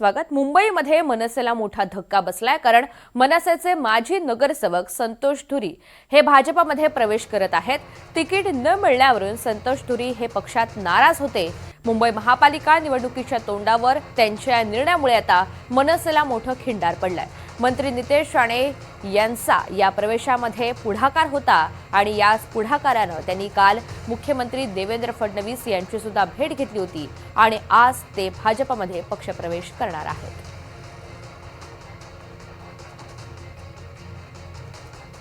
स्वागत. मुंबईमध्ये मनसेला मोठा धक्का बसलाय कारण मनसेचे माजी नगरसेवक संतोष धुरी हे भाजपामध्ये प्रवेश करत आहेत. तिकीट न मिळण्यावरून संतोष धुरी हे पक्षात नाराज होते. मुंबई महापालिका निवडणुकीच्या तोंडावर त्यांच्या या निर्णयामुळे आता मनसेला मोठं खिंडार पडलंय. मंत्री नितेश राणे यांचा या प्रवेशामध्ये पुढाकार होता आणि याच पुढाकारानं त्यांनी काल मुख्यमंत्री देवेंद्र फडणवीस यांची सुद्धा भेट घेतली होती आणि आज ते भाजपमध्ये पक्षप्रवेश करणार आहेत.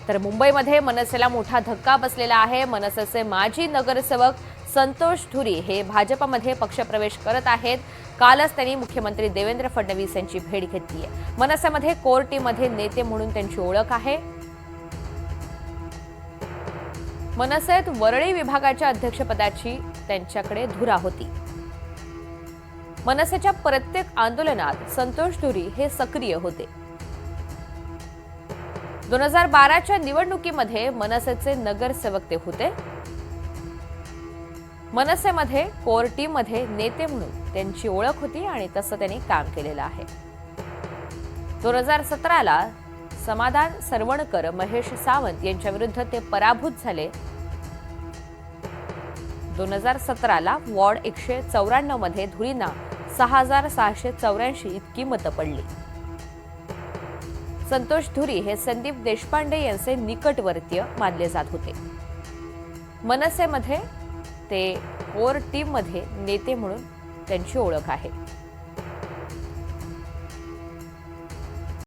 तर मुंबईमध्ये मनसेला मोठा धक्का बसलेला आहे. मनसेचे माजी नगरसेवक संतोष धुरी हे भाजपमध्ये पक्षप्रवेश करत आहेत. कालच त्यांनी मुख्यमंत्री देवेंद्र फडणवीस यांची भेट घेतली आहे. मनसेमध्ये कोर टीममध्ये नेते म्हणून त्यांची ओळख आहे. मनसेत वरळी विभागाच्या अध्यक्षपदाची त्यांच्याकडे धुरा होती. मनसेच्या प्रत्येक आंदोलनात संतोष धुरी हे सक्रिय होते. दोन हजार बाराच्या निवडणुकीमध्ये मनसेचे नगरसेवक ते होते. मनसेमध्ये कोर टीममध्ये नेते म्हणून त्यांची ओळख होती आणि तसं त्यांनी काम केलेलं आहे. दोन हजार सतराला समाधान सरवणकर महेश सावंत यांच्या विरुद्ध ते पराभूत झाले. दोन हजार सतराला वॉर्ड एकशे चौऱ्याण्णवमध्ये धुरींना सहा हजार सहाशे चौऱ्याऐंशी इतकी मतं पडली. संतोष धुरी हे संदीप देशपांडे यांचे निकटवर्तीय मानले जात होते. मनसेमध्ये ते कोर टीममध्ये नेते म्हणून त्यांची ओळख आहे.